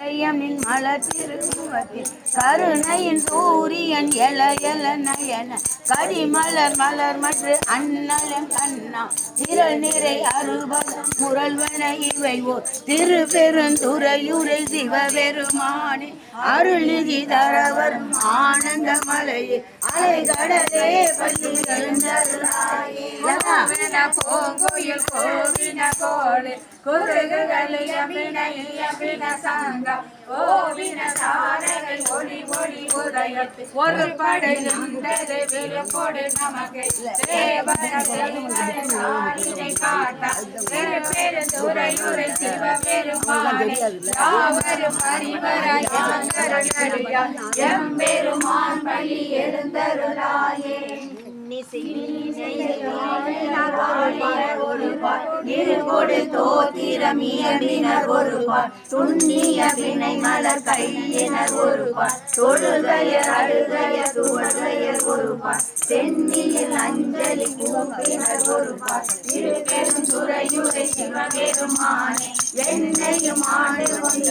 இதயமின் மலர் திருமுகத்தில் கருணையின் சூரியன் எல எல நயன கரிமலர் மலர் மற்ற அண்ணலம் கண்ணா. திரள் நிறை அறுபது முரல்வன இவை ஓர் திரு சிவபெருமானே. அருள்நிதி தரவரும் ஆனந்த மலையே அலைகடலே பள்ளி எழுந்தருளாயே. கோவின கோளே கோடு அபிநய அபின சாங்க சங்கம் ஓவின தாரகை ஒளி ஒளி உதயத்து ஒரு படை நின்றது விழுப்பொடு நமக்கு. தேவனை காட்ட பெரு பெரு துறையுரை சிவபெருமானே. யாவரும் அறிவராய் எம்பெருமான் பள்ளி எழுந்தருளாயே. இருகொடு தோத்திரம் இயம்பினர் ஒருபார் துண்ணிய வினை மலர் கையினர் ஒருபார் தொழுகையர் அழுகையர் துவகையர் அஞ்சலி கூப்பினர் துறையுரை சிவபெருமானே என்னையும்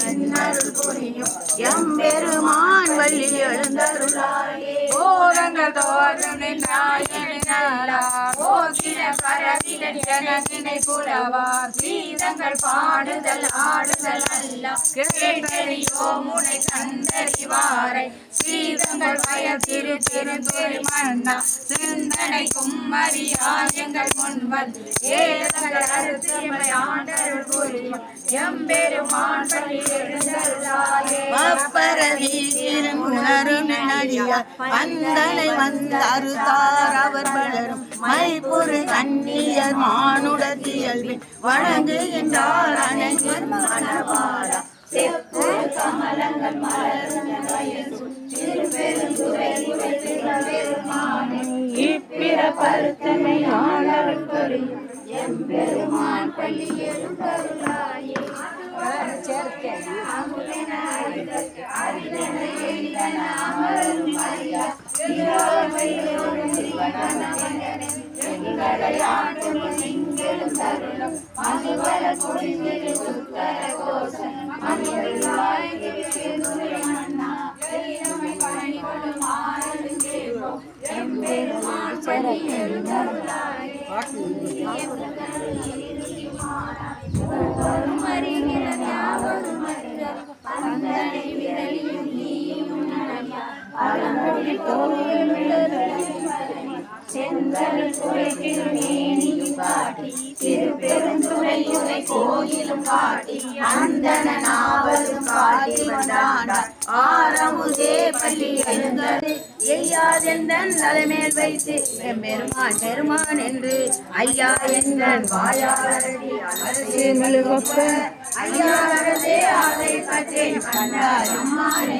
என்னருள் புரியும் எம்பெருமான் வழி எழுந்தருளாயே. ஓரங்கள் தோறும் நின்றாயினா போகிற பரவிட ஜனதினை புலவா கீதங்கள் பாடுதல் ஆடுதல் அல்ல கேட்டறியோ முனை கண்டறிவாரை சீதங்கள் பய திரு மன்னா சிந்தனை எங்கள் முன்வல் ஏதங்கள் ஆண்டருள் புரியும் எம்பெருமான் பள்ளி எழுந்தருளாயே அப்பரவி வந்தனை அவர் வளரும் மைப்புறு கண்ணியர் மானுடத்தியல்பின் வழங்குகின்றார் அனைவர் மனவாரா. செப்பு கமலங்கள் மலரும் வயசும் திருப்பெருந்துறை திருப்பெருமானே இப்பிற பருத்தமை ஆளவர் புரியும் எம்பெருமான் பள்ளி எழுந்தருளாயே கோயிலும் காட்டி அந்தன நாவலும் காட்டி வந்தாண்டார் ஆரமுதே பள்ளி எழுந்தது எய்யாதெந்தன் தலைமேல் வைத்து பெருமான் பெருமான் என்று ஐயா என்றன் வாயாரடி அரசே அதை பற்றேன் அம்மானே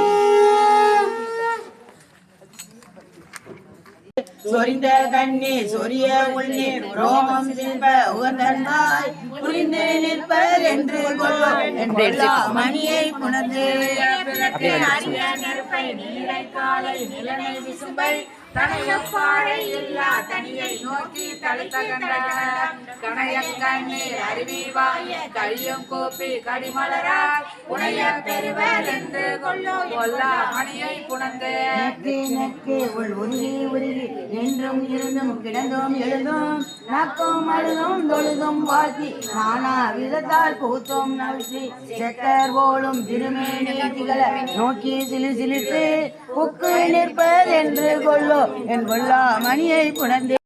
சொரிந்த கண்ணி சொரிய உள்நீர் ரோமம் சில்ப உகந்தன்பாய் புரிந்து நிற்பர் என்று என்றெல்லா மணியை புணர்ந்து அரிய நெருப்பை நீரை காலை நிலனை விசும்பை தனையப்பாறை இல்லா தனியை நோக்கி தழுத்தகன்ற கணையங்கண்ணீர் அருவி வாய கையும் கூப்பி கடிமலராய் உடைய பெறுவர் என்று கொள்ளோ கொல்லா மணியை புணர்ந்து நெக்கு உள் உருகி உருகி என்றும் இருந்தும் கிடந்தோம் எழுந்தும் நக்கும் அழுதும் தொழுதும் வாழ்த்தி நானா விதத்தால் கூத்தும் நவிச்சி செக்கர் போலும் திருமேனி திகழ நோக்கி சிலு சிலிர்த்து புக்கு நிற்பர் என்று கொள்ளோ. என் கொல்லா மணியை புணர்ந்தே